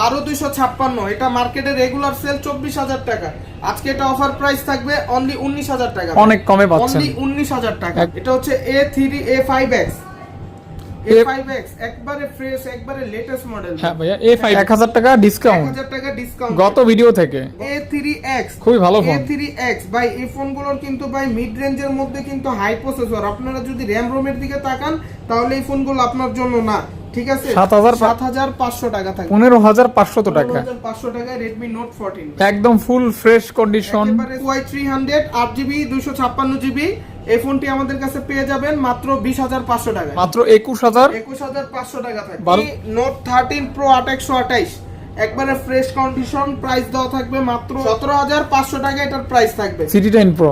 বারো দুইশো ছাপ্পান্ন। এটা মার্কেটে রেগুলার সেল চব্বিশ হাজার টাকা। আজকে এটা অফার প্রাইস থাকবে অনলি উনিশ হাজার টাকা। অনেক কমে পাচ্ছেন। অনলি উনিশ হাজার টাকা। এটা হচ্ছে A three A five X গত ভিডিও থেকে। খুবই ভালো ফোন ভাই এই ফোনগুলোর কিন্তু ভাই মিড রেঞ্জের মধ্যে কিন্তু হাই প্রসেসর আপনারা যদি র্যাম রোমের দিকে তাকান তাহলে এই ফোনগুলো আপনার জন্য না। ঠিক আছে? 7,000 সাত হাজার পাঁচশো টাকা থাকবে। পনেরো হাজার পাঁচশত টাকা। পাঁচশো টাকায় রেডমি নোট ফোরটিন একদম full fresh condition Y three hundred আট জিবি দুশো ছাপ্পান্ন জিবি এই ফোনটি আমাদের কাছে পেয়ে যাবেন মাত্র বিশ হাজার পাঁচশো টাকা মাত্র একুশ হাজার। একুশ হাজার পাঁচশো টাকা থার্টিন প্রো আট একশো আঠাইশ। একবারে ফ্রেশ কন্ডিশন প্রাইস দেওয়া থাকবে মাত্র সতেরো হাজার পাঁচশো টাকা এটার প্রাইস থাকবে। C T ten pro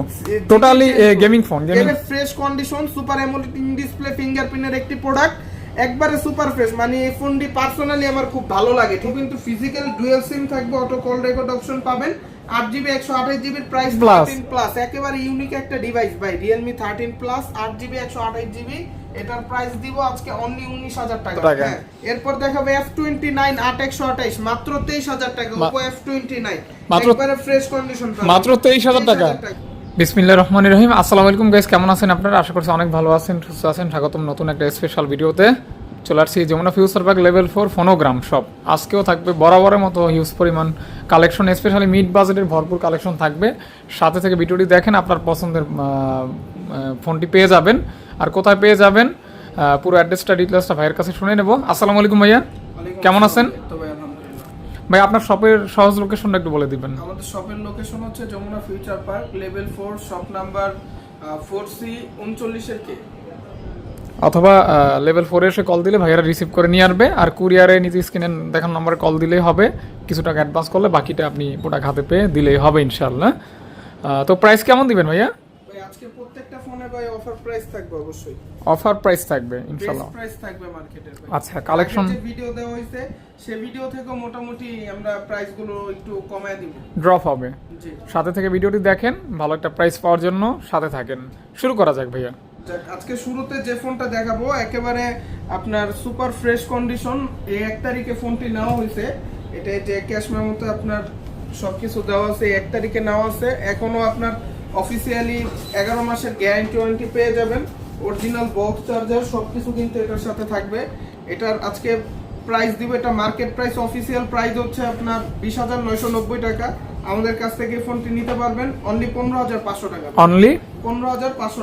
totally gaming phone fresh condition super AMOLED display ফিঙ্গারপ্রিন্টের একটি প্রোডাক্ট একবারে সুপার ফ্রেশ মানে এই ফোনটি পার্সোনালি আমার খুব ভালো লাগে। ঠিক কিন্তু ফিজিক্যাল ডুয়াল সিম থাকবে অটো কল রেকর্ড অপশন পাবেন। আট জিবি একশো আঠাশ জিবির প্রাইস. থার্টিন প্লাস একেবারে ইউনিক একটা ডিভাইস ভাই রিয়েলমি থার্টিন প্লাস আট জিবি একশো আঠাশ জিবি এটার প্রাইস দিব আজকে অনলি উনিশ হাজার টাকা। হ্যাঁ এরপর দেখাবে এফ টোয়েন্টি নাইন আট একশো আঠাইশ মাত্র তেইশ হাজার টাকা। ওপো এফ টোয়েন্টি নাইন একবারে ফ্রেশ কন্ডিশন মাত্র 23,000 টাকা। বিসমিল্লাহ রহমান রহিম। আসসালামু আলাইকুম গাইস কেমন আছেন আপনারা? আশা করছি অনেক ভালো আছেন সুস্থ আছেন। স্বাগতম নতুন একটা স্পেশাল ভিডিওতে চলে আসছি Jamuna future park level four phonogram সব আজকেও থাকবে বরাবরের মতো হিউজ পরিমাণ কালেকশন স্পেশালি মিড বাজেটের ভরপুর কালেকশন থাকবে। সাথে থেকে ভিডিওটি দেখেন আপনার পছন্দের ফোনটি পেয়ে যাবেন। আর কোথায় পেয়ে যাবেন? পুরো অ্যাড্রেসটা ডিটেলসটা ভাইয়ের কাছে শুনে নেব। আসসালামু আলাইকুম ভাইয়া। কেমন আছেন? ভাই আপনার শপের সহজ লোকেশনটা একটু বলে দিবেন। আমাদের শপের লোকেশন হচ্ছে Jamuna future park level four shop number four C উনচল্লিশের কে। অথবা লেভেল ফোরে এসে কল দিলে ভাইয়ারা রিসিভ করে নিয়ে আসবে আর কুরিয়ারে নিচে স্ক্রিনে দেখানো নম্বরে কল দিলেই হবে। কিছু টাকা অ্যাডভান্স করলে বাকিটা আপনি প্রোডাক্ট হাতে পেয়ে দিলেই হবে ইনশাল্লাহ তো প্রাইস কেমন দিবেন ভাইয়া ভাই আজকে প্রত্যেকটা ফোনে ভাই অফার প্রাইস থাকবে অবশ্যই। অফার প্রাইস থাকবে বেস্ট প্রাইস থাকবে মার্কেটের আচ্ছা, যে ভিডিও দেওয়া হয়েছে সে ভিডিও থেকেও মোটামুটি আমরা প্রাইসগুলো একটু কমায় দিব। ড্রপ হবে। জি। সাথে থেকে ভিডিওটি দেখেন ভালো একটা প্রাইস পাওয়ার জন্য সাথে থাকেন। শুরু করা যাক ভাইয়া। আজকে শুরুতে যে ফোনটা দেখাবো একেবারে আপনার সুপার ফ্রেশ কন্ডিশন এই এক তারিখে ফোনটি নেওয়া হয়েছে। এটা যে ক্যাশ মেমোতে আপনার সবকিছু দেওয়া আছে এক তারিখে নেওয়া আছে। এখনও আপনার অফিসিয়ালি এগারো মাসের গ্যারান্টি ওয়ারেন্টি পেয়ে যাবেন। অরিজিনাল বক্স চার্জার সব কিছু কিন্তু এটার সাথে থাকবে। এটার আজকে প্রাইস দিব, এটা মার্কেট প্রাইস অফিসিয়াল প্রাইস হচ্ছে আপনার বিশ হাজার নয়শো নব্বই টাকা। আমাদের কাছ থেকে ফোনটি নিতে পারবেন অনলি পনেরো হাজার পাঁচশো টাকা। অনলি পনেরো হাজার পাঁচশো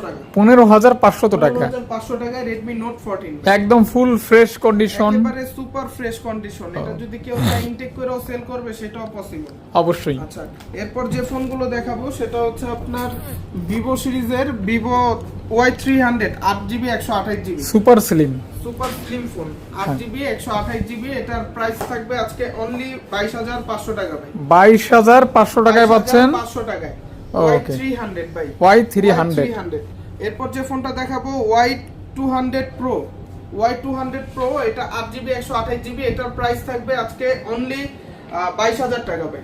টাকা। রেডমি নোট ফোরটিন একদম full fresh condition super fresh condition এটা যদি কেউ ইনটেক করেও সেল করবে সেটাও পসিবল অবশ্যই। আচ্ছা এরপর যে ফোনগুলো দেখাবো সেটা হচ্ছে আপনার ভিভো সিরিজের ভিভো ওয়াই থ্রি হান্ড্রেড আট জিবি একশো আঠাশ GB super slim super slim phone আট হ্যাঁ। জিবি একশো আঠাশ জিবি এটার প্রাইস থাকবে আজকে অনলি বাইশ হাজার পাঁচশো টাকা বাইশ হাজার পাঁচশো টাকায় পাচ্ছেন। পাঁচশো টাকায়। ভাই ওয়াই থ্রি হান্ড্রেড এরপর যে ফোনটা দেখাবো Y two hundred pro Y two hundred pro এটা আট জিবি একশো আঠাশ জিবি এটার প্রাইস থাকবে আজকে অনলি বাইশ হাজার টাকা ভাই।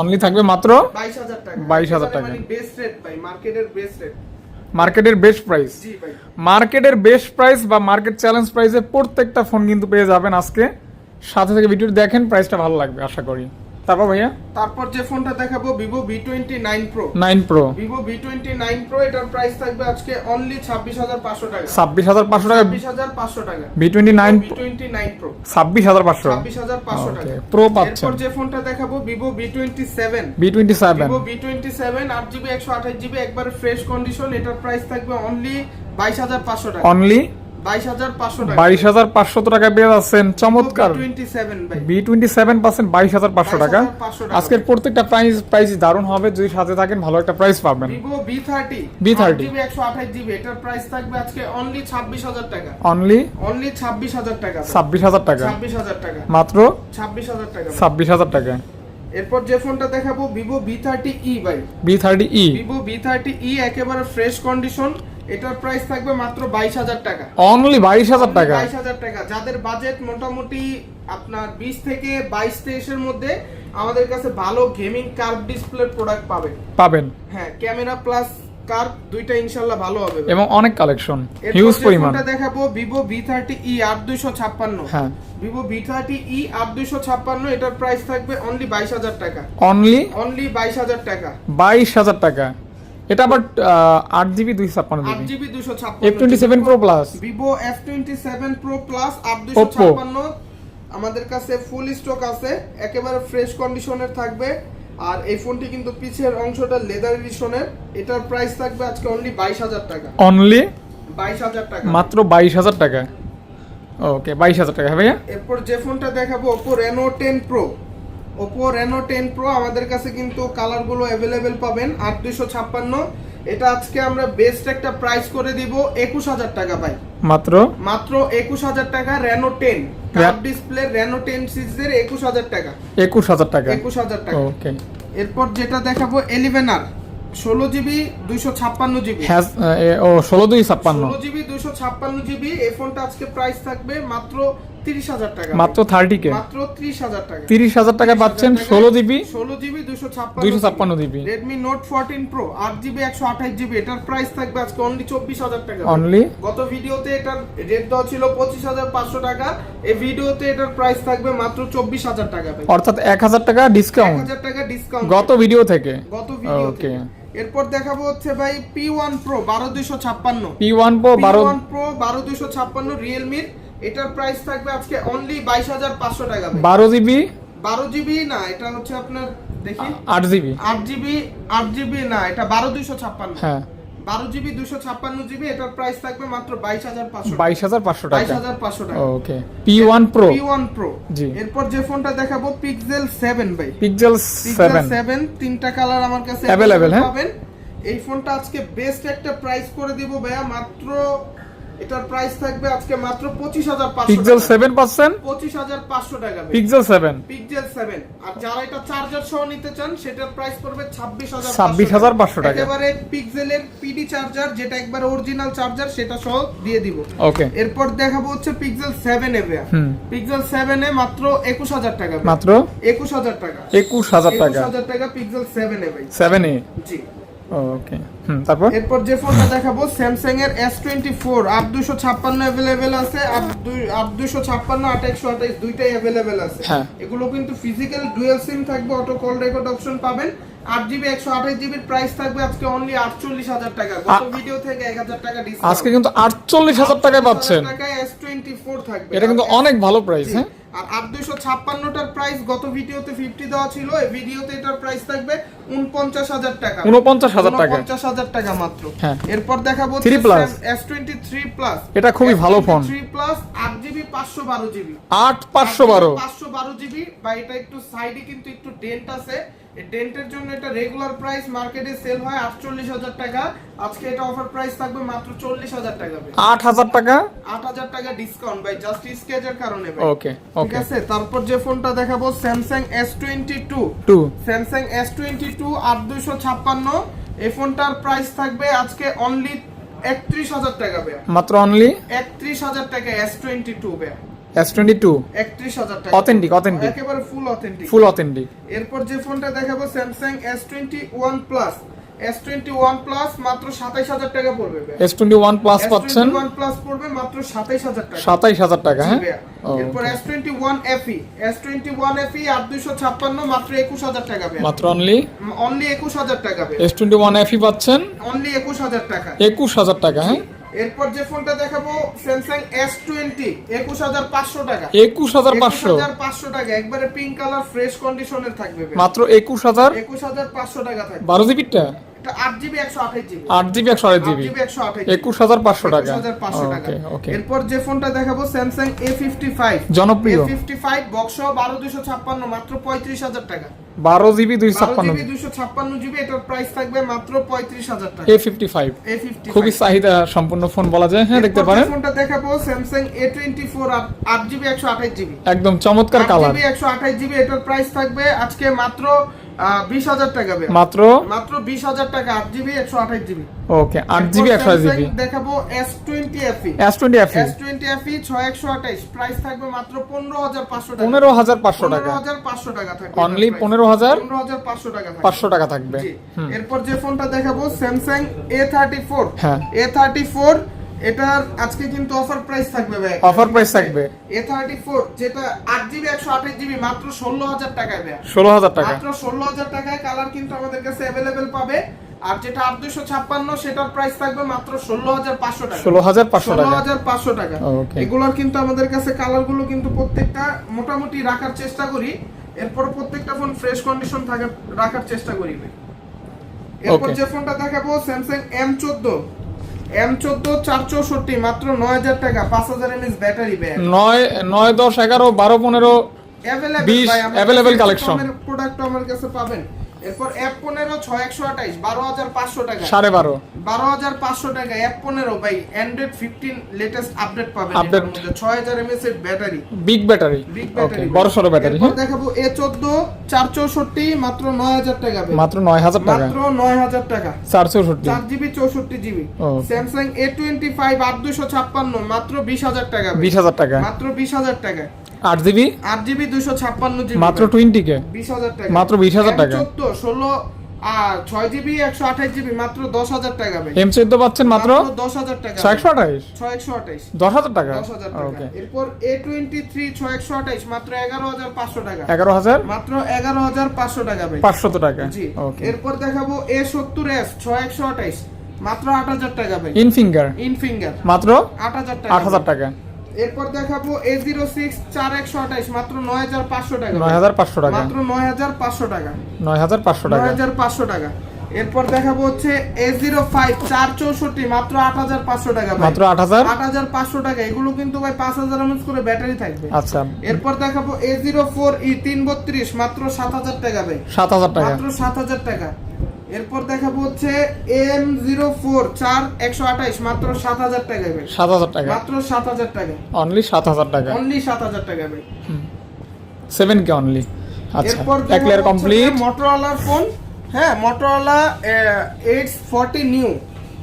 অনলি থাকবে মাত্র বাইশ হাজার টাকা। 22,000 টাকা। বেস্ট রেট ভাই মার্কেটের বেস্ট রেট মার্কেটের বেস্ট প্রাইস জি ভাই। মার্কেটের বেস্ট প্রাইস বা মার্কেট চ্যালেঞ্জ প্রাইসে প্রত্যেকটা ফোন কিন্তু পেয়ে যাবেন আজকে। সাথে থেকে ভিডিওটি দেখেন প্রাইসটা ভালো লাগবে আশা করি। তারপর ভাইয়া? তারপর যে ফোনটা দেখাবো Vivo V twenty nine pro nine pro Vivo V twenty nine pro এটার প্রাইস থাকবে আজকে অনলি ছাব্বিশ হাজার পাঁচশো টাকা। ছাব্বিশ হাজার পাঁচশো টাকা। ছাব্বিশ হাজার পাঁচশো টাকা। V twenty nine V twenty nine pro ছাব্বিশ হাজার পাঁচশো। ছাব্বিশ হাজার পাঁচশো টাকা। Pro পাচ্ছেন। এরপর যে ফোনটা দেখাবো Vivo V twenty seven V twenty seven Vivo V twenty seven আট জিবি একশো আঠাশ জিবি একবারে ফ্রেশ কন্ডিশন এটার প্রাইস থাকবে অনলি বাইশ হাজার পাঁচশো টাকা। অনলি বাইশ হাজার পাঁচশো টাকা। বাইশ হাজার পাঁচশো টাকা পেয়ে যাচ্ছেন চমৎকার। টোয়েন্টি সেভেন ভাই। বি টোয়েন্টি সেভেন পার্সেন্ট বাইশ হাজার পাঁচশো টাকা। আজকের প্রত্যেকটা প্রাইস প্রাইস দারুণ হবে যদি সাথে থাকেন ভালো একটা প্রাইস পাবেন। বি থার্টি V30 জিবি একশো আঠাশ জিবি এটার প্রাইস থাকবে আজকে অনলি ছাব্বিশ হাজার টাকা। অনলি অনলি ছাব্বিশ হাজার টাকা। ছাব্বিশ হাজার টাকা। ছাব্বিশ হাজার টাকা। মাত্র? ছাব্বিশ হাজার টাকা। ছাব্বিশ হাজার টাকা। এরপর যে ফোনটা দেখাবো ভিভো বি থার্টি ই ভাই। V thirty E Vivo V thirty E একেবারে ফ্রেশ কন্ডিশন এটার প্রাইস থাকবে মাত্র বাইশ হাজার টাকা। অনলি বাইশ হাজার টাকা? বাইশ হাজার টাকা। যাদের বাজেট মোটামুটি আপনার বিশ থেকে বাইশ তেইশের মধ্যে আমাদের কাছে ভালো গেমিং কার্ভ ডিসপ্লে প্রোডাক্ট পাবেন। পাবেন। হ্যাঁ ক্যামেরা প্লাস কার দুইটা ইনশাল্লাহ ভালো হবে। এবং অনেক কালেকশন হিউজ পরিমাণ। ফোনটা দেখাবো আট দুইশো ছাপ্পান্ন। হ্যাঁ। ভিভো ভি থার্টি ই আট দুইশো ছাপ্পান্ন এটার প্রাইস থাকবে অনলি বাইশ হাজার টাকা। অনলি অনলি বাইশ হাজার টাকা। বাইশ হাজার টাকা। এটা আবার আট জিবি দুইশো ছাপ্পান্ন আট জিবি। জিবি দুশো F twenty seven pro plus Vivo F twenty seven pro plus আট দুশো ছাপ্পান্ন। আমাদের কাছে ফুল স্টক আছে একেবারে ফ্রেশ কন্ডিশনের থাকবে। আর এই ফোনটি কিন্তু পিছের অংশটা লেদার এডিশনের এটার প্রাইস থাকবে আজকে অনলি বাইশ হাজার টাকা। অনলি বাইশ হাজার টাকা। মাত্র বাইশ হাজার টাকা? ওকে বাইশ হাজার টাকা ভাইয়া। এরপর যে ফোনটা দেখাবো Oppo Reno ten pro Oppo Reno ten pro আমাদের কাছে কিন্তু কালারগুলো অ্যাভেলেবেল পাবেন আট দুশো ছাপ্পান্ন। এটা আজকে আমরা বেস্ট একটা প্রাইস করে দিব একুশ হাজার টাকা ভাই। মাত্র? মাত্র একুশ হাজার টাকা Reno ten display Reno ten সিরিজের একুশ হাজার টাকা। একুশ হাজার টাকা? একুশ হাজার টাকা। ওকে এরপর যেটা দেখাবো এলিভেন আর ষোলো জিবি দুইশো ছাপ্পান্ন জিবি। ও ষোলো দুই ছাপ্পান্ন। ষোলো জিবি দুইশো ছাপ্পান্ন জিবি এই ফোনটা আজকে প্রাইস থাকবে মাত্র মাত্র থার্টি কে মাত্র ত্রিশ হাজার টাকা। তিরিশ হাজার টাকা পাচ্ছেন ষোলো জিবি? ষোলো জিবি দুশো ছাপ্পান্ন দুইশো ছাপ্পান্ন GB. Redmi note fourteen pro আট জিবি একশো আঠাশ জিবি। এটার প্রাইস থাকবে আজকে অনলি চব্বিশ হাজার টাকা। অনলি গত ভিডিওতে এটার রেট দেওয়া ছিল পঁচিশ হাজার পাঁচশো টাকা। এই ভিডিওতে এটার প্রাইস থাকবে মাত্র চব্বিশ হাজার টাকা অর্থাৎ এক হাজার টাকা এক হাজার টাকা ডিসকাউন্ট গত ভিডিও থেকে? গত ভিডিওতে ওকে এরপর দেখাবো হচ্ছে ভাই পি ওয়ান প্রো বারো দুইশো ছাপ্পান্ন। পি ওয়ান প্রো বারো ওয়ান প্রো বারো দুইশো ছাপ্পান্ন রিয়েলমির এটার প্রাইস থাকবে আজকে অনলি বাইশ হাজার পাঁচশো টাকা ভাই। বারো জিবি বারো জিবি না এটা হচ্ছে আপনার দেখি। আট জিবি আট জিবি আট জিবি না এটা বারো দুইশো ছাপ্পান্ন। হ্যাঁ। বারো জিবি দুশো ছাপ্পান্ন জিবি এটার প্রাইস থাকবে মাত্র বাইশ হাজার পাঁচশো বাইশ হাজার পাঁচশো বাইশ টাকা হাজার পাঁচশো টাকা। ওকে জি। এরপর যে ফোনটা দেখাবো পিক্সেল সেভেন ভাই। পিক্সেল পিক্সেল সেভেন সেভেন তিনটা কালার আমার কাছে Available, হ্যাঁ? পাবেন। এই ফোনটা আজকে বেস্ট একটা প্রাইস করে দিব ভাইয়া মাত্র এটার প্রাইস থাকবে আজকে মাত্র পঁচিশ হাজার পাঁচশো পিক্সেল সেভেন পাচ্ছেন টাকা পিক্সেল সেভেন পিক্সেল সেভেন আর যারা এটা চার্জার সহ নিতে চান সেটার প্রাইস পড়বে ছাব্বিশ 26,500 টাকা। একেবারে পিক্সেলের পিডি চার্জার যেটা একবার অরিজিনাল চার্জার সেটা সহ দিয়ে দিব। ওকে এরপর দেখাবো হচ্ছে Pixel seven A hmm. Pixel seven A মাত্র একুশ হাজার টাকা মাত্র? একুশ হাজার টাকা। একুশ হাজার একুশ টাকা হাজার টাকা পিক্সেল সেভেন এ ভাই। সেভেন এ? জি। ওকে তারপর? এরপর যে ফোনটা দেখাবো স্যামসাং এর এস টোয়েন্টি ফোর আট দুশো ছাপ্পান্ন অ্যাভেলেবেল আছে আর দুই আট দুশো ছাপ্পান্ন আট আঠাইশ দুইটাই অ্যাভেলেবেল আছে। হ্যাঁ। এগুলো কিন্তু ফিজিক্যাল ডুয়েল সিম থাকবে অটো কল রেকর্ড অপশন পাবেন। আট জিবি একশো আঠাশ জিবির প্রাইস থাকবে আজকে অনলি আটচল্লিশ হাজার টাকা। গত ভিডিও থেকে এক হাজার টাকা আজকে কিন্তু আটচল্লিশ হাজার টাকায় পাচ্ছেন। টাকায় এস টোয়েন্টি ফোর থাকবে। এটা কিন্তু অনেক ভালো প্রাইস হ্যাঁ? আর আট দুশো ছাপ্পান্নটার প্রাইস গত ভিডিওতে ফিফটি দেওয়া ছিল এই ভিডিওতে এটার প্রাইস থাকবে উনপঞ্চাশ হাজার টাকা। উনপঞ্চাশ হাজার টাকা। পঞ্চাশ হাজার টাকা মাত্র। হ্যাঁ। এরপর দেখাবো three plus S twenty three plus এটা খুবই ভালো ফোন। থ্রি প্লাস আট জিবি পাঁচশো বারো জিবি আট পাঁচশো বারো। পাঁচশো বারো জিবি বা এটা একটু সাইডে কিন্তু একটু ডেন্ট আছে। এই ডেন্টের জন্য এটা রেগুলার প্রাইস মার্কেটে সেল হয় আটচল্লিশ হাজার টাকা। আজকে এটা অফার প্রাইস থাকবে মাত্র চল্লিশ হাজার টাকা আট হাজার টাকা? আট হাজার টাকা ডিসকাউন্ট ভাই জাস্ট স্কেচের কারণে ভাই। ওকে ঠিক আছে? তারপর যে ফোনটা দেখাবো Samsung S twenty two two Samsung S twenty two আট দুইশো ছাপ্পান্ন। এই ফোনটার প্রাইস থাকবে আজকে অনলি একত্রিশ হাজার টাকা মাত্র অনলি একত্রিশ হাজার টাকা এস টোয়েন্টি টু ব্যয় এস টোয়েন্টি টু একত্রিশ হাজার টাকা। Authentic, authentic. একেবারে ফুল অথেন্টিক ফুল অথেন্টিক এরপর যে ফোনটা দেখাবো one plus S twenty one মাত্র সাতাইশ হাজার টাকা পড়বে এস টোয়েন্টি ওয়ান প্লাস পাচ্ছেন? ওয়ান প্লাস পড়বে মাত্র সাতাইশ হাজার টাকা। সাতাইশ হাজার টাকা হ্যাঁ? এরপর Okay. S twenty one F E S twenty one F E আট দুইশো ছাপ্পান্ন মাত্র একুশ হাজার টাকা মাত্র অনলি অনলি একুশ হাজার টাকা এস টোয়েন্টি ওয়ান এফি পাচ্ছেন? অনলি একুশ হাজার টাকা। একুশ হাজার টাকা হ্যাঁ? এরপর যে ফোনটা দেখাবো স্যামসাং এস টোয়েন্টি একুশ হাজার পাঁচশো টাকা। একুশ হাজার পাঁচশো? পাঁচশো টাকা একবারে পিঙ্ক কালার ফ্রেশ কন্ডিশনের থাকবে। মাত্র একুশ হাজার? একুশ হাজার পাঁচশো টাকা থাকবে। বারো জিবিটা এটা আট জিবি একশো আঠাশ জিবি আট জিবি একশো আট জিবি একশো আঠাশ একুশ হাজার পাঁচশো টাকা। পাঁচশো টাকা। ওকে ওকে। এরপর যে ফোনটা দেখাবো স্যামসাং এ ফিফটি ফাইভ জনপ্রিয়। ফিফটি ফাইভ বক্স বারো দুশো ছাপ্পান্ন মাত্র পঁয়ত্রিশ হাজার টাকা। বারো জিবি দুই ছাপ্পান্ন। জিবি ছাপ্পান্ন জিবি এটার প্রাইস থাকবে মাত্র পঁয়ত্রিশ হাজার টাকা। এ ফিফটি ফাইভ খুবই চাহিদা সম্পূর্ণ ফোন বলা যায়। হ্যাঁ দেখতে পারেন। ফোনটা দেখাবো স্যামসাং এ টোয়েন্টি ফোর আট জিবি একশো আঠাশ জিবি। একদম চমৎকার কালার একশো আঠাশ জিবি এটার প্রাইস থাকবে আজকে মাত্র বিশ হাজার টাকা মাত্র? মাত্র বিশ হাজার টাকা আট জিবি একশো আঠাশ জিবি। ওকে আট জিবি একশো জিবি। দেখাবো S twenty F E S twenty F S twenty F E ছয় একশো আঠাইশ প্রাইস থাকবে মাত্র পনেরো হাজার পাঁচশো টাকা। পনেরো হাজার পাঁচশো টাকা। হাজার পাঁচশো টাকা থাকবে অনলি পনেরো হাজার পনেরো হাজার পাঁচশো টাকা পাঁচশো টাকা থাকবে। এরপর যে ফোনটা দেখাবো Samsung A thirty four. A thirty four এটার আজকে কিন্তু অফার প্রাইস থাকবে ভাই। Offer price থাকবে। এ থার্টি ফোর যেটা জিবি জিবি মাত্র ষোলো হাজার টাকায় ভাই ষোলো হাজার টাকা। মাত্র ষোলো হাজার টাকায় কালার কিন্তু আমাদের কাছে অ্যাভেলেবেল পাবে। আর যেটা আট দুশো ছাপ্পান্ন সেটার প্রাইস থাকবে মাত্র ষোলো হাজার পাঁচশো টাকা। ষোলো হাজার পাঁচশো ষোলো টাকা। হাজার পাঁচশো টাকা। এগুলোর কিন্তু আমাদের কাছে কালারগুলো কিন্তু প্রত্যেকটা মোটামুটি রাখার চেষ্টা করি। এরপর প্রত্যেকটা ফোন ফ্রেশ কন্ডিশন থাকে রাখার চেষ্টা করি ভাই। এরপর যে ফোনটা দেখাবো এম চোদ্দ। এম চোদ্দ চার চৌষট্টি মাত্র নয় হাজার টাকা পাঁচ হাজার এমএস ব্যাটারি ব্যাগ নয় নয় দশ এগারো বারো পনেরো বিশ অ্যাভেলেবেল collection। প্রোডাক্ট আমার কাছে পাবেন এরপর এফ পনেরো ছয় একশো আঠাইশ বারো হাজার পাঁচশো টাকা। সাড়ে বারো। বারো হাজার পাঁচশো টাকা এফ পনেরো by android fifteen latest update পাবেন Update। ছয় হাজার এমএস এর battery big battery big battery বড় সড়ো ব্যাটারি দেখাবো এ চোদ্দ চার চৌষট্টি মাত্র নয় হাজার টাকা মাত্র নয় হাজার টাকা। মাত্র নয় হাজার টাকা। চার চৌষট্টি। চার জিবি চৌষট্টি GB. Samsung A twenty five আট দুশো ছাপ্পান্ন মাত্র বিশ হাজার টাকা বিশ হাজার টাকা। মাত্র বিশ হাজার টাকা। আট জিবি? আট জিবি দুশো ছাপ্পান্ন জিবি মাত্র টোয়েন্টি কে? বিশ হাজার টাকা। মাত্র 20,000 টাকা। চোদ্দ ষোলো আর ছয় জিবি একশো আঠাশ জিবি মাত্র দশ হাজার টাকা এম চোদ্দ পাচ্ছেন মাত্র? দশ হাজার টাকা ছয় একশো আঠাইশ ছয় একশো আঠাইশ দশ হাজার টাকা? দশ হাজার টাকা। এরপর এ টোয়েন্টি থ্রি ছয় একশো আঠাইশ মাত্র এগারো হাজার পাঁচশো টাকা। এগারো হাজার? মাত্র এগারো হাজার পাঁচশো টাকা ভাই। পাঁচশত টাকা। জি। ওকে এরপর দেখাবো এ সত্তর এস ছয় একশো আঠাইশ মাত্র আট হাজার টাকা ভাই। ইন ফিঙ্গার ইন ফিঙ্গার মাত্র আট হাজার টাকা আট হাজার টাকা। এরপর দেখাবো এ জিরো সিক্স চার একশো আঠাইশ মাত্র নয় হাজার পাঁচশো টাকা। নয় হাজার পাঁচশো টাকা। মাত্র নয় হাজার পাঁচশো টাকা। নয় হাজার পাঁচশো নয় টাকা হাজার পাঁচশো টাকা। এরপর দেখাবো হচ্ছে এ জিরো ফাইভ চার চৌষট্টি মাত্র আট হাজার পাঁচশো টাকা মাত্র আট হাজার? আট হাজার পাঁচশো টাকা এগুলো কিন্তু ভাই পাঁচ হাজার এমএস করে ব্যাটারি থাকবে। আচ্ছা। এরপর দেখাবো এ জিরো ফোর ই তিন বত্রিশ মাত্র সাত হাজার টাকা ভাই। সাত হাজার টাকা। মাত্র সাত হাজার টাকা। এরপর দেখাবো হচ্ছে এম জিরো ফোর চার একশো আঠাইশ মাত্র সাত হাজার টাকা ভাই সাত হাজার টাকা। মাত্র সাত হাজার টাকা। অনলি সাত হাজার টাকা। অনলি সাত হাজার টাকা ভাই সেভেন কে অনলি আচ্ছা এরপর এক লেয়ার কমপ্লিট মোটরওয়ালার ফোন হ্যাঁ মোটরওয়ালা এইট ফর্টি নিউ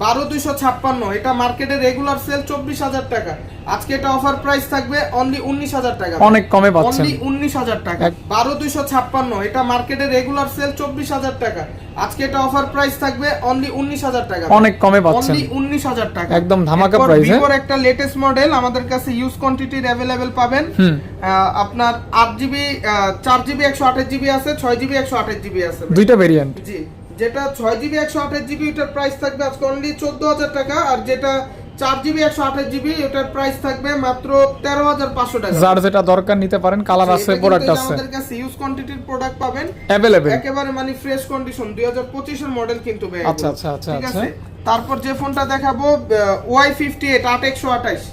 বারো দুইশো ছাপ্পান্ন। এটা মার্কেটে রেগুলার সেল চব্বিশ হাজার টাকা। আজকে এটা অফার প্রাইস থাকবে অনলি উনিশ হাজার টাকা। অনেক কমে পাচ্ছেন। অনলি উনিশ হাজার টাকা। বারো দুইশো ছাপ্পান্ন। এটা মার্কেটে রেগুলার সেল চব্বিশ হাজার টাকা। আজকে এটা অফার প্রাইস থাকবে অনলি উনিশ হাজার টাকা। অনেক কমে পাচ্ছেন। অনলি উনিশ হাজার টাকা। একদম ধামাকা এরপর হ্যাঁ? ভিভোর একটা লেটেস্ট মডেল আমাদের কাছে ইউজ কোয়ান্টিটির অ্যাভেলেবেল পাবেন। আপনার আট জিবি চার জিবি একশো আঠাশ জিবি আছে ছয় জিবি একশো আঠাশ জিবি আছে। দুইটা ভেরিয়েন্ট জি। যেটা ছয় জিবি একশো আঠাশ জিবি ওটার প্রাইস থাকবে আজকে অনলি চোদ্দ হাজার টাকা আর যেটা চার জিবি একশো আঠাশ জিবি ওটার প্রাইস থাকবে মাত্র তেরো হাজার পাঁচশো টাকা। যার যেটা দরকার নিতে পারেন কালার আছে প্রোডাক্ট আছে। আমাদের কাছে ইউজ কোয়ান্টিটির প্রোডাক্ট পাবেন। অ্যাভেলেবেল একেবারে মানে ফ্রেশ কন্ডিশন দুই হাজার পঁচিশের মডেল কিন্তু আচ্ছা, আচ্ছা, আচ্ছা, ঠিক আচ্ছা। আছে? তারপর যে ফোনটা দেখাবো ওয়াই ফিফটি এইট আট একশো আঠাইশ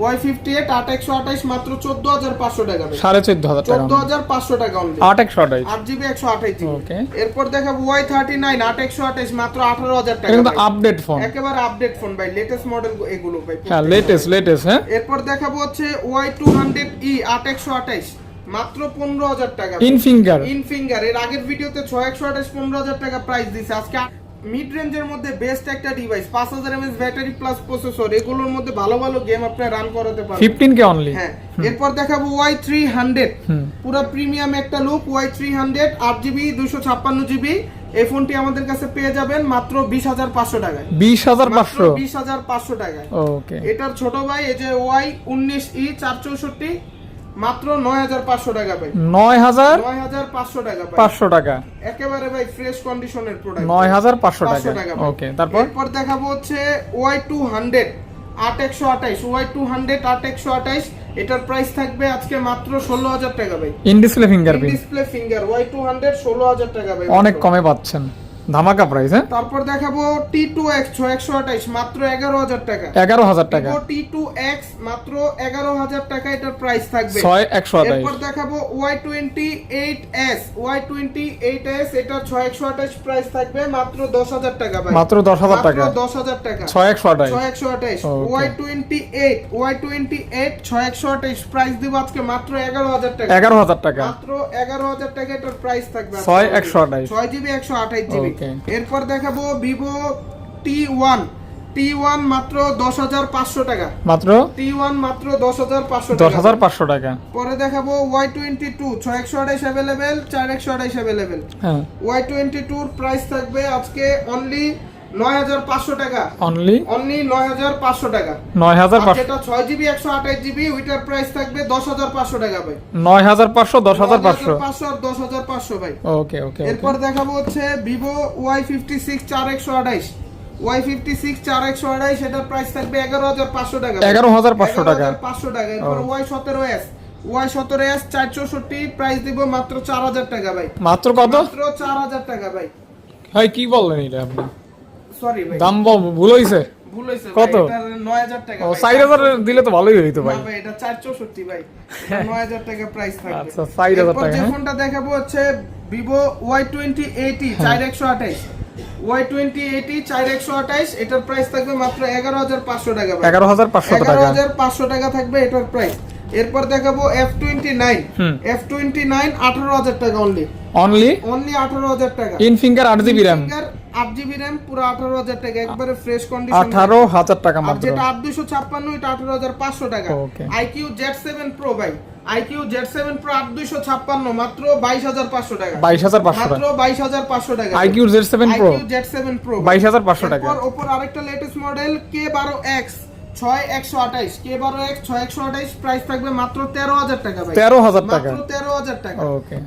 ওয়াই ফিফটি এইট আট একশো আঠাইশ মাত্র চোদ্দ হাজার পাঁচশো টাকা সাড়ে চোদ্দ হাজার চোদ্দ হাজার পাঁচশো টাকা অনলি আট একশো আঠাইশ। আট জিবি একশো আঠাইশ এরপর দেখাবো ওয়াই থার্টি নাইন আট একশো আঠাইশ মাত্র আঠারো হাজার টাকা কিন্তু আপডেট ফোন একেবারে আপডেট ফোন ভাই লেটেস্ট মডেল এগুলো ভাই হ্যাঁ লেটেস্ট লেটেস্ট হ্যাঁ। এরপর দেখাবো হচ্ছে ওয়াই টু হান্ড্রেড ই আট একশো আঠাইশ মাত্র পনেরো হাজার টাকা ইন ফিঙ্গার ইন ফিঙ্গার এর আগের ভিডিওতে ছয় একশো আঠাশ পনেরো হাজার টাকা প্রাইস দিছে। আজকে মিড রেঞ্জের মধ্যে বেস্ট একটা ডিভাইস পাঁচ হাজার এমএস ব্যাটারি প্লাস প্রসেসর এগুলোর মধ্যে ভালো ভালো গেম আপনি রান করাতে পারবেন। ফিফটিন কে অনলি হ্যাঁ এরপর দেখাবো ওয়াই থ্রি হান্ড্রেড। পুরো প্রিমিয়াম একটা লুক ওয়াই থ্রি হান্ড্রেড আট জিবি দুশো ছাপ্পান্ন জিবি এই ফোনটি আমাদের কাছে পেয়ে যাবেন মাত্র বিশ হাজার পাঁচশো টাকায়। বিশ হাজার পাঁচশো? বিশ হাজার পাঁচশো টাকায়। ওকে এটার ছোট ভাই এই যে ওয়াই উনিশ ই চার চৌষট্টি। মাত্র নয় হাজার পাঁচশো টাকা ভাই। নয় হাজার নয় হাজার পাঁচশো টাকা। ভাই পাঁচশো টাকা। একেবারে ভাই ফ্রেশ কন্ডিশনের প্রোডাক্ট নয় হাজার পাঁচশো পাঁচশো টাকা ওকে তারপর? এরপর দেখাবো হচ্ছে ওয়াই টু হান্ড্রেড আট একশো আঠাইশ ওয়াই টু হান্ড্রেড আট একশো আঠাইশ এটার প্রাইস থাকবে আজকে মাত্র ষোলো হাজার টাকা ভাই। In display fingerprint display finger Y two hundred ষোলো হাজার টাকা ভাই। অনেক কমে পাচ্ছেন। ধামাকা প্রাইস হ্যাঁ? তারপর দেখাবো টি টু এক্স একশো আঠাইশ মাত্র এগারো হাজার টাকা। এগারো হাজার টাকা। টি টু এক্স মাত্র এগারো হাজার টাকা এটার প্রাইস থাকবে। ছয় একশো আঠাইশ। এরপর দেখাবো Y twenty eight S Y twenty eight S এটার ছয় একশো আঠাইশ প্রাইস থাকবে মাত্র দশ হাজার টাকা ভাই। মাত্র দশ হাজার টাকা। দশ হাজার টাকা। ছয় একশো আঠাইশ। ছয় একশো আঠাইশ. Y twenty eight Y twenty eight ছয় একশো আঠাইশ প্রাইস দিব আজকে মাত্র এগারো হাজার টাকা। এগারো হাজার টাকা। মাত্র এগারো হাজার টাকা এটার প্রাইস থাকবে। ছয় একশো আঠাইশ। ছয় জিবি একশো আঠাইশ জিবি এরপর দেখাবো Vivo T one T one মাত্র দশ হাজার পাঁচশো টাকা। মাত্র? টি ওয়ান মাত্র দশ হাজার পাঁচশো দশ টাকা হাজার পাঁচশো টাকা। পরে দেখাবো ওয়াই টোয়েন্টি টু ছয় একশো আড়াইশ অ্যাভেলেবেল চার একশো আড়াইশ অ্যাভেলেবেল ওয়াই টোয়েন্টি টুর প্রাইস থাকবে আজকে অনলি টাকা। অনলি অনলি নয় হাজার পাঁচশো টাকা। নয় হাজার যেটা ছয় জিবি একশো আঠাইশ জিবি ওইটার প্রাইস থাকবে দশ হাজার পাঁচশো টাকা ভাই। নয় হাজার পাঁচশো দশ হাজার পাঁচশো? পাঁচশো আর দশ হাজার পাঁচশো ভাই। ওকে ওকে এরপর দেখাবো হচ্ছে ভিভো ওয়াই ফিফটি সিক্স চার একশো আঠাইশ ওয়াই ফিফটি সিক্স চার একশো প্রাইস থাকবে এগারো হাজার পাঁচশো টাকা এগারো হাজার পাঁচশো টাকা। পাঁচশো টাকা। এরপর ওয়াই সতেরো এস ওয়াই সতেরো এস চার চৌষট্টি প্রাইস দিব মাত্র চার হাজার টাকা ভাই। মাত্র কত? মাত্র চার হাজার টাকা ভাই। ভাই কি বললেন এটা আপনি? সরি ভাই দাম ভুল হয়েছে ভুল হয়েছে কত? নয় হাজার টাকা ও ভাই। চার হাজার দিলে তো ভালোই হইতো ভাই ভাই, এটা 464 ভাই। 9000 টাকা প্রাইস থাকবে। আচ্ছা, 4000 এরপর টাকা, যে হ্যাঁ? ফোনটা দেখাবো হচ্ছে Vivo Y2080 4128 এটার প্রাইস থাকবে মাত্র 11500 টাকা এগারো হাজার পাঁচশো টাকা 11500 টাকা থাকবে এটার প্রাইস এরপর দেখাবো F29 হুম। F29 18000 টাকা অনলি অনলি অনলি 18000 টাকা। ইন ফিঙ্গার আট জিবি র্যাম আট জিবি র্যাম পুরো আঠারো হাজার টাকা। একবারে ফ্রেশ কন্ডিশন আঠারো হাজার টাকা মাত্র। যেটা আট দুশো ছাপ্পান্ন এটা আঠারো হাজার পাঁচশো টাকা. আইকিউ জেড সেভেন প্রো ভাই। আইকিউ জেড সেভেন প্রো আট দুশো ছাপ্পান্ন মাত্র বাইশ হাজার পাঁচশো টাকা। বাইশ হাজার পাঁচশো মাত্র বাইশ হাজার পাঁচশো টাকা। IQOO Z seven pro iQOO Z seven pro বাইশ হাজার পাঁচশো টাকা। ওপর আরেকটা লেটেস্ট মডেল কে বারো এক্স ছয় একশো আঠাইশ কে বারো এক্স ছয় একশো আঠাইশ প্রাইস থাকবে মাত্র তেরো হাজার টাকা তেরো হাজার টাকা। তেরো হাজার টাকা।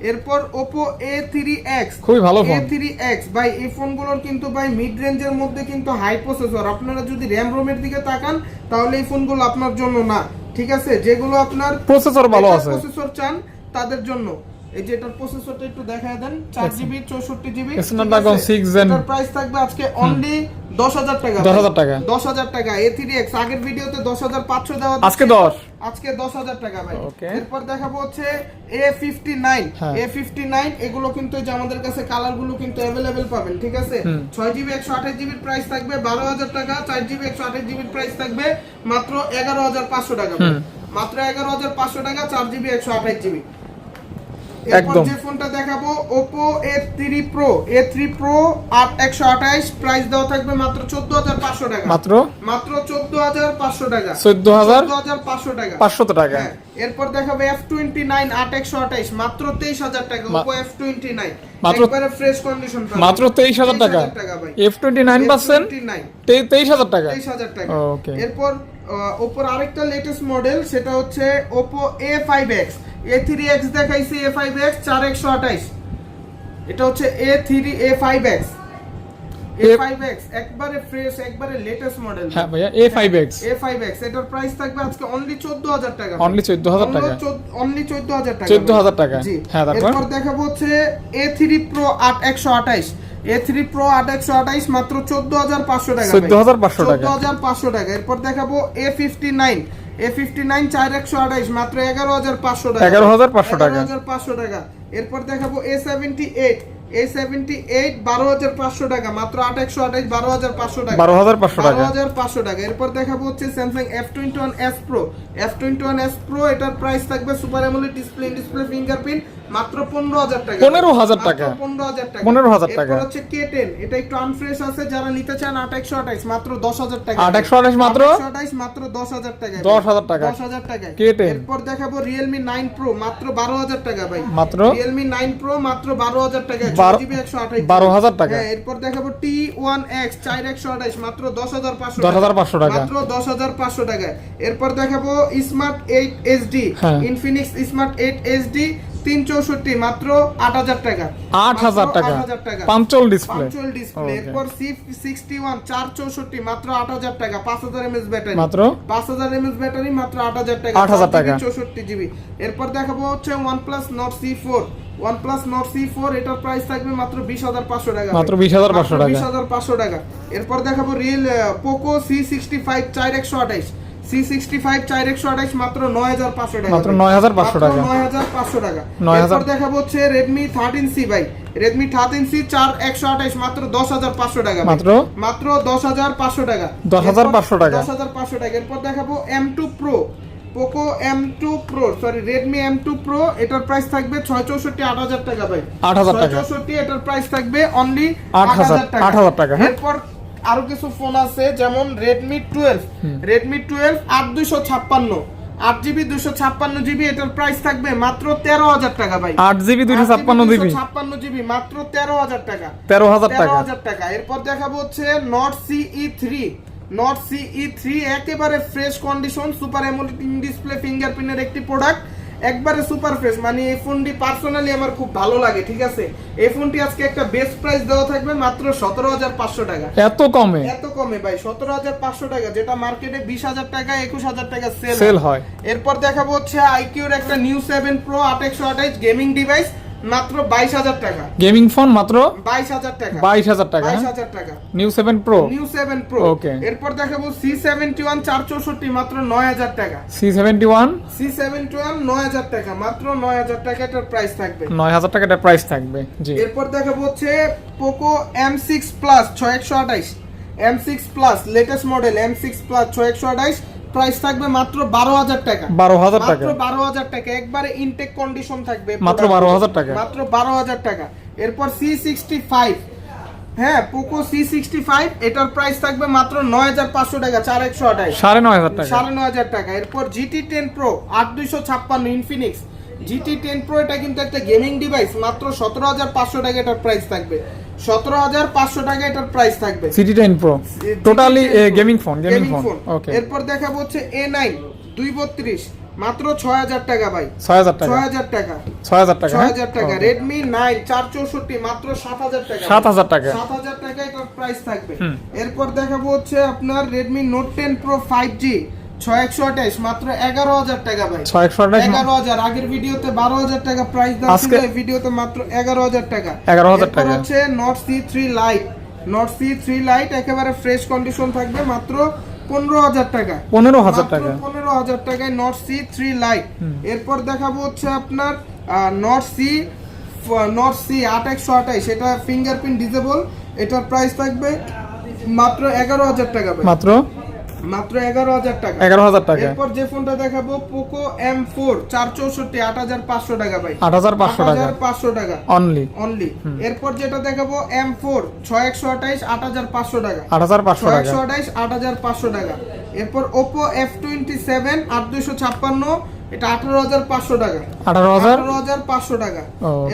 এরপর ওপো এ থ্রি এক্স খুবই ভালো ফোন A3X ভাই এই ফোনগুলোর কিন্তু ভাই মিড রেঞ্জের মধ্যে কিন্তু হাই প্রসেসর আপনারা যদি র্যাম রোমের দিকে তাকান তাহলে এই ফোনগুলো আপনার জন্য না। ঠিক আছে? যেগুলো আপনার প্রসেসর ভালো আছে। প্রসেসর চান তাদের জন্য। এই যে এটার প্রসেসরটা একটু দেখায় দেন 4 জিবি 64 জিবি 6 এটার প্রাইস থাকবে আজকে অনলি 10000 টাকা। 10000 টাকা। 10000 টাকা A3X আগের ভিডিওতে 10500 দেওয়া আজকে 10 আজকে 10000 টাকা ভাই। এরপর দেখাবো হচ্ছে A59 A59 এগুলো কিন্তু যে আমাদের কাছে কালারগুলো কিন্তু अवेलेबल পাবেন ঠিক আছে? 6GB 128GB প্রাইস থাকবে 12000 টাকা 4GB 128GB এর প্রাইস থাকবে মাত্র 11500 টাকা মাত্র 11500 টাকা 4GB 128GB একদম। যে ফোনটা দেখাবো Oppo A3 Pro A3 Pro 8128 price দেওয়া থাকবে মাত্র 14500 টাকা। মাত্র? মাত্র 14500 টাকা। 14000 14500 টাকা। পাঁচশত টাকা। হ্যাঁ, এরপর দেখাবে F29 8128 মাত্র 23000 টাকা Oppo F29 মাত্র- একবারে ফ্রেশ কন্ডিশন মাত্র তেইশ হাজার টাকা। ভাই। এফ টোয়েন্টি নাইন F29 তেইশ হাজার টাকা। 23000 টাকা। Okay. এরপর ওপোর আরেকটা লেটেস্ট মডেল সেটা হচ্ছে Oppo A5X A3X দেখাইছি A5X 4128 এটা হচ্ছে A3 A5X A5X একবারে ফ্রেশ একবারে লেটেস্ট মডেল হ্যাঁ ভাইয়া এ ফাইভ এক্স A5X এটার প্রাইস থাকবে আজকে অনলি 14000 টাকা। অনলি চোদ্দ হাজার টাকা। অনলি 14000 টাকা। 14,000 টাকা। জি। হ্যাঁ, তারপর? দেখাবো হচ্ছে A3 Pro 8128 A3 Pro 8128 মাত্র 14500 টাকা 14,500 টাকা। 14500 টাকা। এরপর দেখাবো A59 A59 4128 মাত্র 11500 টাকা। 11,500 টাকা। 11500 টাকা। এরপর দেখাবো A78 A78 12500 টাকা মাত্র 8128 12500 টাকা। বারো হাজার পাঁচশো টাকা। 12500 টাকা। এরপর দেখাবো হচ্ছে Samsung F21s Pro F21s Pro এটার প্রাইস থাকবে super AMOLED display display fingerprint মাত্র 15000 টাকা 15,000 টাকা। মাত্র 15000 টাকা 15,000 টাকা। এরপর হচ্ছে K10 এটা একটু আনফ্রেশ আছে যারা নিতে চান 8128 মাত্র 10000 টাকা 8128 মাত্র? 8128 মাত্র 10000 টাকা 10,000 টাকা। 10000 টাকা K10 এরপর দেখাবো Realme 9 Pro মাত্র 12000 টাকা ভাই মাত্র Realme 9 Pro মাত্র 12000 টাকা বারো- 6GB 128 12,000 টাকা। হ্যাঁ এরপর দেখাবো T1X 4128 মাত্র 10500 10,500 টাকা। মাত্র 10500 টাকা এরপর দেখাবো স্মার্ট 8 SD হ্যাঁ। Infinix স্মার্ট 8 SD 364 মাত্র 8000 টাকা। 8,000 মাত্র টাকা। 8,000 টাকা। Punch hole display punch hole display. এরপর C61 464 মাত্র 8000 টাকা। 5000 mAh ব্যাটারি মাত্র? 5000 mAh ব্যাটারি মাত্র 8000 টাকা। 8,000 টাকা। 64 জিবি এরপর দেখাবো হচ্ছে OnePlus Nord C4 OnePlus Nord C4 এটার প্রাইস থাকবে মাত্র 20500 টাকা। মাত্র 20,500 টাকা। 20500 টাকা। এরপর দেখাবো রিয়েল Poco C65 4128 C65 4128 মাত্র 9500 টাকা মাত্র 9,500 টাকা। 9500 টাকা 9,000 এরপর দেখাবো হচ্ছে Redmi 13C ভাই Redmi 13C 4128 মাত্র 10500 টাকা মাত্র? মাত্র 10500 টাকা 10,500 টাকা। 10500 টাকা এরপর দেখাবো M2 Pro Poco M2 Pro sorry Redmi M2 Pro এটার প্রাইস থাকবে 664 8000 টাকা ভাই 8,000 টাকা। 664 এটার প্রাইস থাকবে অনলি 8,000 8,000 টাকা, আট হ্যাঁ? এরপর আরও কিছু ফোন আছে যেমন Redmi 12 Redmi 12 8256 আট জিবি দুশো ছাপ্পান্ন জিবি এটার প্রাইস থাকবে মাত্র তেরো হাজার টাকা ভাই। আট জিবি দুইশো ছাপ্পান্ন জিবি ছাপ্পান্ন জিবি মাত্র তেরো হাজার টাকা। তেরো হাজার টাকা। হাজার টাকা। এরপর দেখাবো হচ্ছে note C three note C three একেবারে fresh condition super AMOLED display ফিঙ্গারপ্রিন্টের একটি প্রোডাক্ট একবারে সুপার ফ্রেশ মানে এই ফোনটি পার্সোনালি আমার খুব ভালো লাগে ঠিক আছে? এই ফোনটি আজকে একটা বেস্ট প্রাইস দেওয়া থাকবে মাত্র সতেরো হাজার পাঁচশো টাকা। এত কমে? এত কমে ভাই সতেরো হাজার পাঁচশো টাকা যেটা মার্কেটে বিশ হাজার টাকা একুশ হাজার টাকা সেল সেল হয়। এরপর দেখাবো হচ্ছে আইকিউর একটা নিউ সেভেন প্রো আট একশো আঠাইশ গেমিং ডিভাইস মাত্র বাইশ হাজার টাকা। গেমিং ফোন মাত্র বাইশ হাজার টাকা। বাইশ হাজার টাকা বাইশ হাজার টাকা। New seven pro new seven pro Okay. এরপর দেখাবো সি সেভেন্টি ওয়ান চার চৌষট্টি মাত্র নয় হাজার টাকা। C seventy one C seventy one নয় হাজার টাকা। মাত্র নয় হাজার টাকা এটার প্রাইস থাকবে। নয় হাজার টাকা এটা প্রাইস থাকবে জি। এরপর দেখাবো হচ্ছে পোকো এম সিক্স প্লাস ছয় একশো আঠাইশ M six plus latest model M six plus ছয় একশো আঠাইশ প্রাইস থাকবে মাত্র বারো হাজার টাকা। বারো হাজার টাকা। মাত্র বারো হাজার টাকা। একবারে ইনটেক কন্ডিশন থাকবে মাত্র 12,000 টাকা। মাত্র বারো হাজার টাকা। এরপর সি সিক্সটি ফাইভ হ্যাঁ পোকো সি সিক্সটি ফাইভ এটার প্রাইস থাকবে মাত্র নয় হাজার পাঁচশো টাকা চার একশো আঠাইশ সাড়ে নয় হাজার টাকা। সাড়ে নয় হাজার টাকা। এরপর জিটি টেন প্রো আট দুইশো ছাপ্পান্ন ইনফিনিক্স জিটি টেন প্রো এটা কিন্তু একটা গেমিং ডিভাইস মাত্র সতেরো হাজার পাঁচশো টাকা এটার প্রাইস থাকবে। সতেরো হাজার পাঁচশো টাকা এটার প্রাইস থাকবে। City ten pro totally gaming phone gaming phone okay এরপর দেখাবো হচ্ছে এ নাইন দুই বত্রিশ মাত্র ছয় হাজার টাকা ভাই। ছয় হাজার টাকা? ছয় হাজার টাকা। ছয় হাজার টাকা ছয় হ্যাঁ? হাজার টাকা। রেডমি নাইন চার চৌষট্টি মাত্র সাত হাজার টাকা। সাত হাজার টাকা। সাত হাজার টাকা এটার প্রাইস থাকবে। এরপর দেখাবো হচ্ছে আপনার Redmi note ten pro five G ছয় একশো আঠাইশ মাত্র এগারো হাজার টাকা ভাই। ছয় একশো আঠাশ এগারো হাজার আগের ভিডিওতে বারো হাজার টাকা প্রাইস দেওয়া ছিল এই ভিডিওতে মাত্র এগারো হাজার টাকা। 11,000 এরপর টাকা। হচ্ছে note C three lite note C three lite একেবারে ফ্রেশ কন্ডিশন থাকবে মাত্র পনেরো হাজার টাকা। পনেরো হাজার টাকা। পনেরো হাজার টাকায় নট সি থ্রি লাইট এরপর দেখাবো হচ্ছে আপনার নট সি নট সি আট একশো আঠাইশ এটা ফিঙ্গারপ্রিন্ট ডিজেবল এটার প্রাইস থাকবে মাত্র এগারো হাজার টাকা। মাত্র? মাত্র এগারো হাজার টাকা। এগারো হাজার টাকা। এরপর যে ফোনটা দেখাবো পোকো এম ফোর চার চৌষট্টি আট হাজার পাঁচশো টাকা ভাই। আট হাজার পাঁচশো টাকা। পাঁচশো টাকা। অনলি অনলি এরপর যেটা দেখাবো এম ফোর ছয় একশো আঠাইশ আট হাজার পাঁচশো টাকা। আট হাজার পাঁচশো ছয় টাকা। একশো আঠাইশ আট হাজার পাঁচশো টাকা। এরপর ওপো এফ টোয়েন্টি সেভেন আট দুশো ছাপ্পান্ন এটা আঠারো হাজার পাঁচশো টাকা। আঠারো হাজার? পাঁচশো টাকা।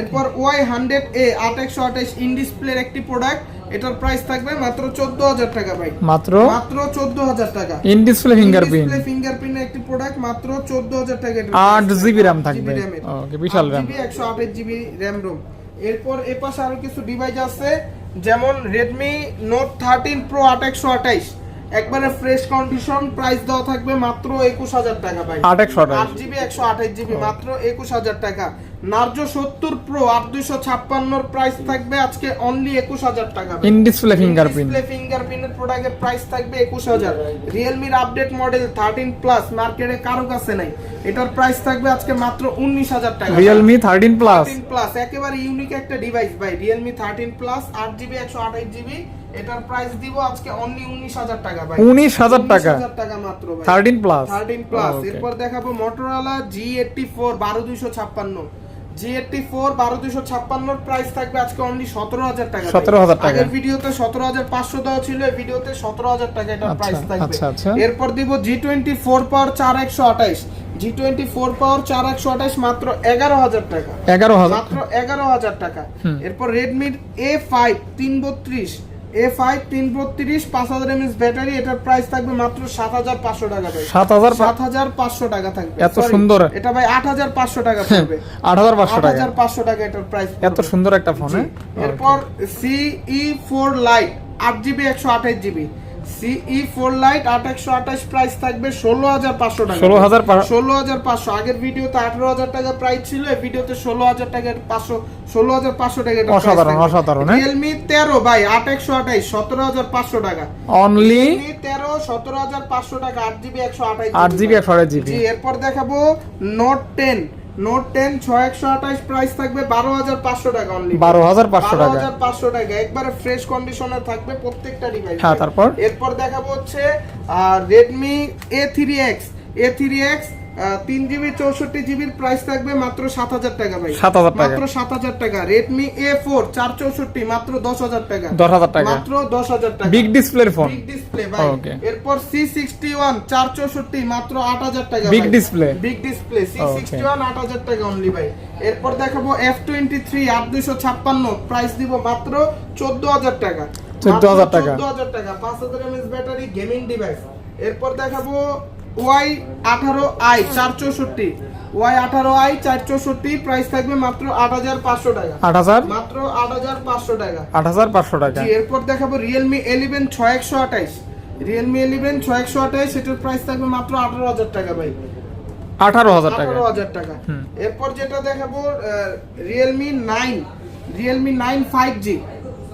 এরপর ওয়াই হান্ড্রেড এ আট একশো আঠাইশ ইন ডিসপ্লের একটি প্রোডাক্ট এটার প্রাইস থাকবে মাত্র চোদ্দ হাজার টাকা ভাই। মাত্র? মাত্র চোদ্দ হাজার টাকা ইন ডিসপ্লে ফিঙ্গারপ্রিন্ট ফিঙ্গারপ্রিন্টের একটি প্রোডাক্ট মাত্র চোদ্দ হাজার টাকা এটার আট জিবি র্যাম থাকবে। ওকে বিশাল আট র্যাম জিবি র্যাম রোম এরপর এপাশে আরও কিছু ডিভাইস আছে যেমন রেডমি নোট থার্টিন প্রো আট একশো আঠাইশ একবারে ফ্রেশ কন্ডিশন প্রাইস দেওয়া থাকবে মাত্র একুশ হাজার টাকা ভাই। আট জিবি একশো আঠাশ জিবি মাত্র একুশ হাজার টাকা। নার্জো সত্তর প্রো আট দুইশো ছাপ্পান্নর প্রাইস থাকবে আজকে অনলি একুশ হাজার টাকা। ইন ডিসপ্লে ফিঙ্গারপ্রিন্ট ফিঙ্গারপ্রিন্টের প্রোডাক্টের প্রাইস থাকবে একুশ হাজার। রিয়েলমির আপডেট মডেল থার্টিন প্লাস মার্কেটে কারও কাছে নাই। এটার প্রাইস থাকবে আজকে মাত্র উনিশ হাজার টাকা রিয়েলমি থার্টিন প্লাস প্লাস একেবারে ইউনিক একটা ডিভাইস ভাই। রিয়েলমি থার্টিন প্লাস আট জিবি একশো আঠাশ জিবি এটার প্রাইস দিব আজকে অনলি 19000 টাকা ভাই। 19000 টাকা? 19000 টাকা মাত্র ভাই। 13 প্লাস 13 প্লাস এরপর দেখাবো Motorola G84 12256 G84 12256 এর প্রাইস থাকবে আজকে অনলি 17000 টাকা। 17000 টাকা। আগের ভিডিওতে 17500 দেওয়া ছিল এই ভিডিওতে 17000 টাকা এটা প্রাইস থাকবে। এরপর দিব G24 পাওয়ার 4128 G24 পাওয়ার 4128 মাত্র 11000 টাকা। 11000 মাত্র 11000 টাকা। এরপর Redmi A5 332 এফ আই তিন বত্রিশ পাঁচ হাজার এমএস ব্যাটারি এটার প্রাইস থাকবে মাত্র সাত হাজার পাঁচশো টাকা ভাই। সাত হাজার সাত হাজার পাঁচশো টাকা থাকবে। এত সুন্দর। এটা ভাই আট হাজার পাঁচশো টাকা হ্যাঁ, থাকবে। আট হাজার পাঁচশো টাকা। হাজার পাঁচশো টাকা এটার প্রাইস এত সুন্দর একটা ফোন হ্যাঁ? এরপর সিই ফোর লাইট আট জিবি একশো আঠাশ জিবি সিই ফোর লাইট একশো আঠাশ প্রাইস থাকবে ষোলো হাজার পাঁচশো টাকা। 16,500 ষোলো হাজার পাঁচশো। আগের ভিডিওতে আঠারো হাজার টাকা প্রাইস ছিল এই ভিডিওতে ষোলো হাজার টাকার পাঁচশো ষোলো হাজার পাঁচশো টাকা অসাধারণ, অসাধারণ, হ্যাঁ? রিয়েলমি তেরো ভাই আট একশো আঠাইশ সতেরো হাজার পাঁচশো টাকা। অনলি তেরো সতেরো হাজার পাঁচশো টাকা আট জিবি একশো আঠাইশ আট জিবি একশো আঠাশ জিবি। এরপর দেখাবো নোট টেন নোট টেন ছয় একশো আঠাইশ প্রাইস থাকবে বারো হাজার পাঁচশো টাকা অনলি বারো হাজার পাঁচশো বারো টাকা হাজার পাঁচশো টাকা। একবারে ফ্রেশ কন্ডিশনে থাকবে প্রত্যেকটা ডিভাইস হ্যাঁ, তারপর? এরপর দেখাবো হচ্ছে Redmi A three X A three X তিন জিবি চৌষট্টি জিবির প্রাইস থাকবে মাত্র সাত হাজার টাকা ভাই। 7,000 টাকা। মাত্র সাত হাজার টাকা। রেডমি এ ফোর চার চৌষট্টি মাত্র দশ হাজার টাকা। দশ হাজার টাকা। মাত্র দশ হাজার টাকা। বিগ ডিসপ্লের ফোন বিগ ডিসপ্লে ভাই। এরপর সি সিক্সটি ওয়ান চার চৌষট্টি মাত্র আট হাজার টাকা Big display? Big display C sixty one আট হাজার টাকা অনলি ভাই। এরপর দেখাবো এফ টোয়েন্টি থ্রি আট দুইশো ছাপ্পান্ন। প্রাইস দিব মাত্র চোদ্দ হাজার টাকা। 14,000 টাকা। চোদ্দ হাজার টাকা। পাঁচ হাজার এমএস ব্যাটারি গেমিং ডিভাইস এরপর দেখাবো ওয়াই আঠারো আই চার চৌষট্টি। ওয়াই আঠারো আই চার চৌষট্টি প্রাইস থাকবে মাত্র আট হাজার পাঁচশো টাকা। আট হাজার? মাত্র আট হাজার পাঁচশো টাকা। আট হাজার পাঁচশো টাকা। এরপর দেখাবো রিয়েলমি এলিভেন ছয় একশো আঠাইশ। রিয়েলমি এলিভেন ছয় একশো আঠাইশ এটার প্রাইস থাকবে মাত্র আঠারো হাজার টাকা ভাই। আঠারো হাজার টাকা। আঠারো হাজার টাকা। এরপর যেটা দেখাবো Realme nine Realme nine five G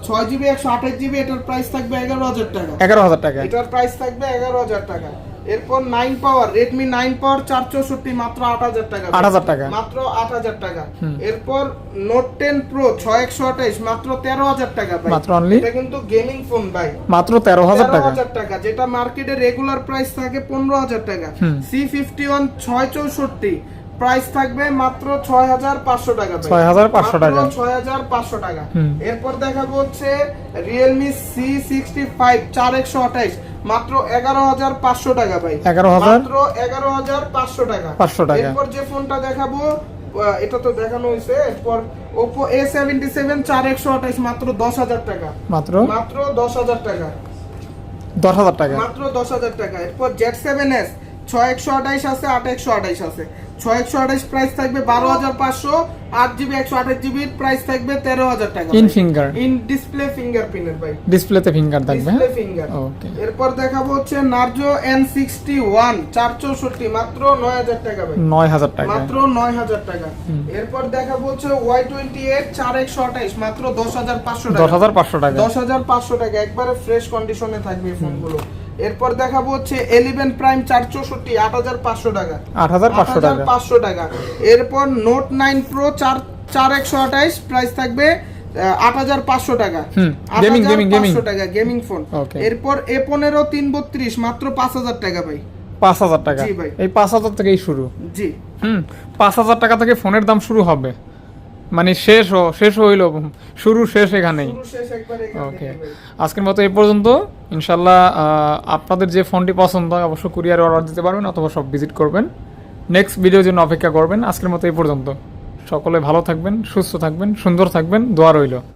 ছয় জিবি একশো আঠাশ জিবি এটার প্রাইস থাকবে এগারো হাজার টাকা। এগারো হাজার টাকা। এটার প্রাইস থাকবে এগারো হাজার টাকা। এরপর nine power Redmi nine power চার চৌষট্টি মাত্র আট হাজার টাকা। আট হাজার টাকা। মাত্র আট হাজার টাকা। এরপর নোট টেন প্রো ছয় একশো আঠাইশ মাত্র তেরো হাজার টাকা ভাই। মাত্র অনলি এটা কিন্তু গেমিং ফোন ভাই। মাত্র তেরো হাজার টাকা। হাজার টাকা যেটা মার্কেটে রেগুলার প্রাইস থাকে পনেরো হাজার টাকা। সি ফিফটি ওয়ান ছয় চৌষট্টি প্রাইস থাকবে মাত্র ছয় হাজার পাঁচশো টাকা ভাই। 6,500 টাকা। মাত্র ছয় হাজার পাঁচশো টাকা। এরপর দেখাবো হচ্ছে চার একশো আঠাইশ। মাত্র এগারো হাজার পাঁচশো টাকা ভাই। 11,000? মাত্র এগারো হাজার পাঁচশো টাকা। 500 টাকা। এরপর যে ফোনটা দেখাবো এটা তো দেখানো হয়েছে। এরপর ওপো এ সেভেন্টি সেভেন চার একশো আঠাইশ মাত্র দশ হাজার টাকা। মাত্র? মাত্র দশ হাজার টাকা। দশ হাজার টাকা। মাত্র দশ হাজার টাকা। এরপর জেড সেভেন এস ছয় একশো আঠাইশ আছে আট একশো আঠাইশ আছে। ছয় একশো আঠাইশ প্রাইস থাকবে বারো হাজার পাঁচশো আট জিবি একশো আঠাশ জিবির প্রাইস থাকবে তেরো হাজার টাকা ইন ফিঙ্গার ইন ডিসপ্লে ফিঙ্গারপ্রিন্টের ভাই। ডিসপ্লেতে ফিঙ্গার থাকবে ডিসপ্লে হ্যাঁ ফিঙ্গার ওকে এরপর দেখাবো হচ্ছে নার্জো এন সিক্সটি ওয়ান চার চৌষট্টি মাত্র নয় হাজার টাকা ভাই। নয় হাজার টাকা। মাত্র নয় হাজার টাকা। এরপর দেখাবো হচ্ছে ওয়াই টোয়েন্টি এইট চার একশো আঠাইশ মাত্র দশ হাজার পাঁচশো দশ হাজার পাঁচশো টাকা। দশ হাজার পাঁচশো টাকা একবারে ফ্রেশ কন্ডিশনে থাকবে এই ফোনগুলো এরপর দেখাবো হচ্ছে এলিভেন প্রাইম চার চৌষট্টি আট হাজার পাঁচশো টাকা। আট হাজার পাঁচশো টাকা। পাঁচশো টাকা। এরপর নোট নাইন প্রো চার চার একশো আঠাইশ প্রাইস থাকবে আট হাজার পাঁচশো টাকা। gaming, gaming। 8,500 টাকা গেমিং ফোন এরপর এ পনেরো তিন বত্রিশ মাত্র পাঁচ হাজার টাকা ভাই। পাঁচ হাজার টাকা। ভাই। এই পাঁচ হাজার থেকেই শুরু। জি। হুম পাঁচ হাজার টাকা থেকে ফোনের দাম শুরু হবে। মানে শেষ হ শেষ হইল শুরু শেষ এখানেই ওকে আজকের মতো এ পর্যন্ত। ইনশাল্লাহ আপনাদের যে ফোনটি পছন্দ হয় অবশ্যই কুরিয়ারে অর্ডার দিতে পারবেন অথবা সব ভিজিট করবেন। নেক্সট ভিডিও জন্য অপেক্ষা করবেন। আজকের মতো এ পর্যন্ত। সকলে ভালো থাকবেন সুস্থ থাকবেন সুন্দর থাকবেন দোয়া রইল।